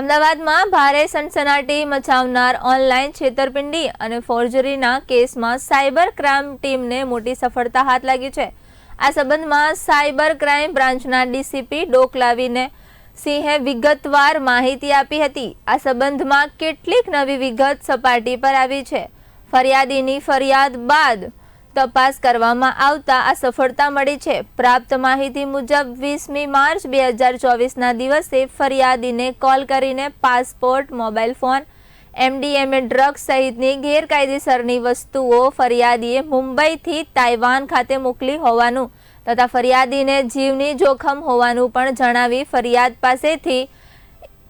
અમદાવાદમાં ભારે સનસનાટી મચાવનાર ઓનલાઈન છેતરપિંડી અને ફોર્જરીના કેસમાં સાયબર ક્રાઇમ ટીમને મોટી સફળતા હાથ લાગી છે. આ સંબંધમાં સાયબર ક્રાઇમ બ્રાન્ચના ડીસીપી ડોકલાવીને સિંહે વિગતવાર માહિતી આપી હતી. આ સંબંધમાં કેટલીક નવી વિગત સપાટી પર આવી છે. ફરિયાદીની ફરિયાદ બાદ તપાસ કરવામાં આવતા આ સફળતા મળી છે. પ્રાપ્ત માહિતી મુજબ વીસમી માર્ચ બે હજાર ચોવીસના દિવસે ફરિયાદીને કોલ કરીને passport, mobile phone, MDMA drugs સહિતની ગેરકાયદેસરની વસ્તુઓ ફરિયાદીએ મુંબઈથી તાઇવાન ખાતે મોકલી હોવાનું તથા ફરિયાદીને જીવની જોખમ હોવાનું પણ જણાવી ફરિયાદ પાસેથી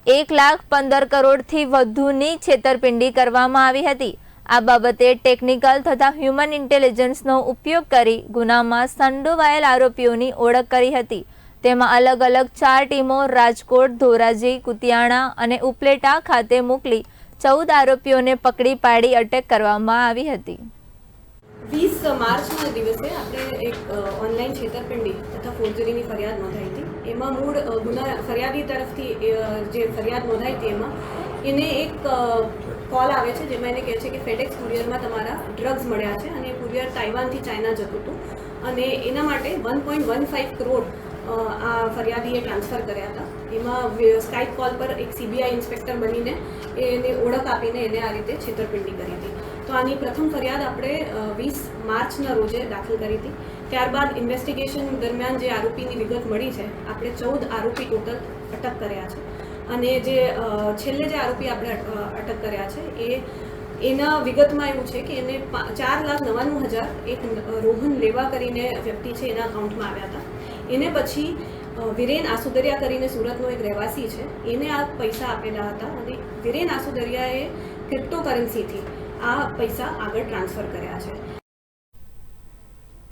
એક લાખ પંદર કરોડથી વધુની છેતરપિંડી કરવામાં આવી હતી. આ બાબતે ટેકનિકલ તથા હ્યુમન ઇન્ટેલિજન્સનો ઉપયોગ કરી ગુનામાં સંડોવાયેલ આરોપીઓની ઓળખ કરી હતી. તેમાં અલગ અલગ ચાર ટીમો રાજકોટ, ધોરાજી, કુતિયાણા અને ઉપલેટા ખાતે મોકલી ચૌદ આરોપીઓને પકડી પાડી અટક કરવામાં આવી હતી. વીસ માર્ચના દિવસે આપણે એક ઓનલાઈન છેતરપિંડી તથા ફોર્જરીની ફરિયાદ નોંધાઈ હતી. એમાં મૂળ ગુના ફરિયાદી તરફથી જે ફરિયાદ નોંધાઈ હતી એમાં, એને એક કોલ આવે છે જેમાં એને કહે છે કે ફેડેક્સ કુરિયરમાં તમારા ડ્રગ્સ મળ્યા છે અને કુરિયર તાઇવાનથી ચાઇના જતું હતું. અને એના માટે one point one five crore આ ફરિયાદીએ ટ્રાન્સફર કર્યા હતા. એમાં સ્કાઇપ કોલ પર એક સીબીઆઈ ઇન્સ્પેક્ટર બનીને એને ઓળખ આપીને એને આ રીતે છેતરપિંડી કરી હતી. તો આની પ્રથમ ફરિયાદ આપણે વીસ માર્ચના રોજે દાખલ કરી હતી. ત્યારબાદ ઇન્વેસ્ટિગેશન દરમિયાન જે આરોપીની વિગત મળી છે, આપણે ચૌદ આરોપી ટોટલ અટક કર્યા છે. અને જે છેલ્લે જે આરોપી આપણે અટક કર્યા છે, એ એના વિગતમાં એવું છે કે એને ચાર લાખ નવ્વાણું હજાર એક રોહન લેવા કરીને વ્યક્તિ છે એના અકાઉન્ટમાં આવ્યા હતા. એને પછી વિરેન આસુદરિયા કરીને સુરતનો એક રહેવાસી છે, એને આ પૈસા આપેલા હતા અને વિરેન આસુદરિયાએ ક્રિપ્ટોકરન્સીથી આ પૈસા આગળ ટ્રાન્સફર કર્યા છે.